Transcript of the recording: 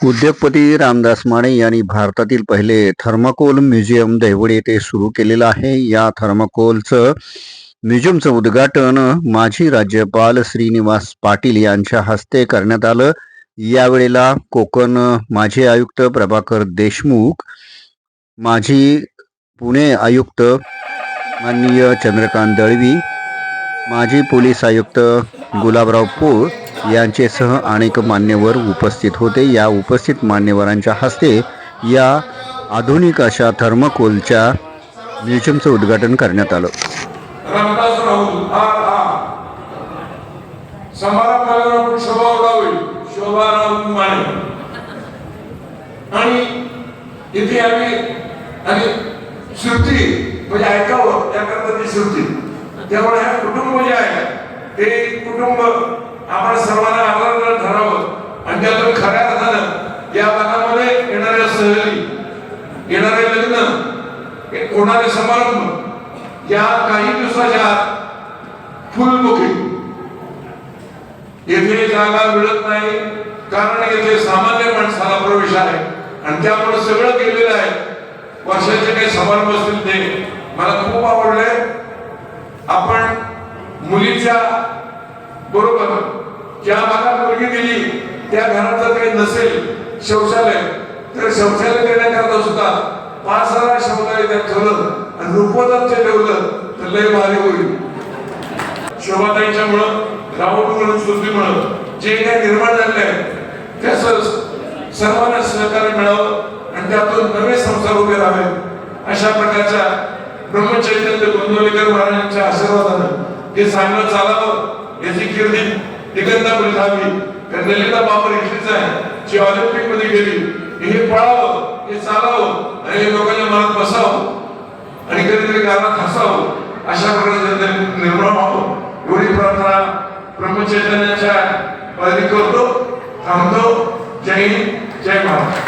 उद्योगपती रामदास माने यांनी भारतातील पहिले थर्माकोल म्युझियम दैवड येथे सुरू केलेलं आहे. या थर्माकोलचं म्युझियमचं उद्घाटन माजी राज्यपाल श्रीनिवास पाटील यांच्या हस्ते करण्यात आलं. यावेळेला कोकण माजी आयुक्त प्रभाकर देशमुख माजी पुणे आयुक्त माननीय चंद्रकांत दळवी माजी पोलीस आयुक्त गुलाबराव पोळ यांचेसह अनेक मान्यवर उपस्थित होते. या उपस्थित मान्यवरांच्या हस्ते या आधुनिक अशा थर्मकोलच्या म्युझियमचं उद्घाटन करण्यात आलं. आणि इथे आम्ही आणि श्रुती म्हणजे ऐकावं त्याकरता ती श्रुती. त्यामुळे हे कुटुंब जे आहे ते कुटुंब आपण सर्वांना आदर ठरावं आणि त्यातून खऱ्या अर्थानं या भागामध्ये येणाऱ्या सहली येणारे लग्न होणारे समारंभ या काही दिवसाच्या फुलमुखी. फुल बुकिंग येथे जागा मिळत नाही कारण येथे सामान्य माणसाला प्रवेश आहे आणि त्यामुळे सगळं केलेलं आहे. वर्षाचे काही समारंभ असतील ते. मला खूप आवडले. आपण मुलीच्या बरोबर ज्या भागात मुलगी दिली त्या घरात जर काही नसेल शौचालय तर शौचालय देण्याकरता सुद्धा पाच हजार शौचालय त्यात ठेवलं आणि रुपवतांचे ठेवलं तर लय भारी होईल. शोभाताईच्यामुळं राहुल म्हणून सुधीमुळं जे काही निर्माण झाले आहे त्याचं सर्वांना सहकार्य मिळावं आणि त्यातून नवे संसार उभे राहावे. अशा प्रकारच्या ब्रह्मचैतन्य गोंदवलेकर महाराजांच्या आशीर्वादानं हे चांगलं चालावं याची कीर्ती दिगंता राहावी कारण ललिता बाबर इथलीच आहे. जी ऑलिम्पिकमध्ये गेली. हे पळावं हे चालावं आणि हे लोकांच्या मनात बसावं आणि कधीतरी गावात हसावं. अशा प्रकारे निर्माण व्हावं. एवढी प्रार्थना ब्रह्मचैतन्याच्या पदरी करतो थांबतो. जय हिंद जय महाराष्ट्र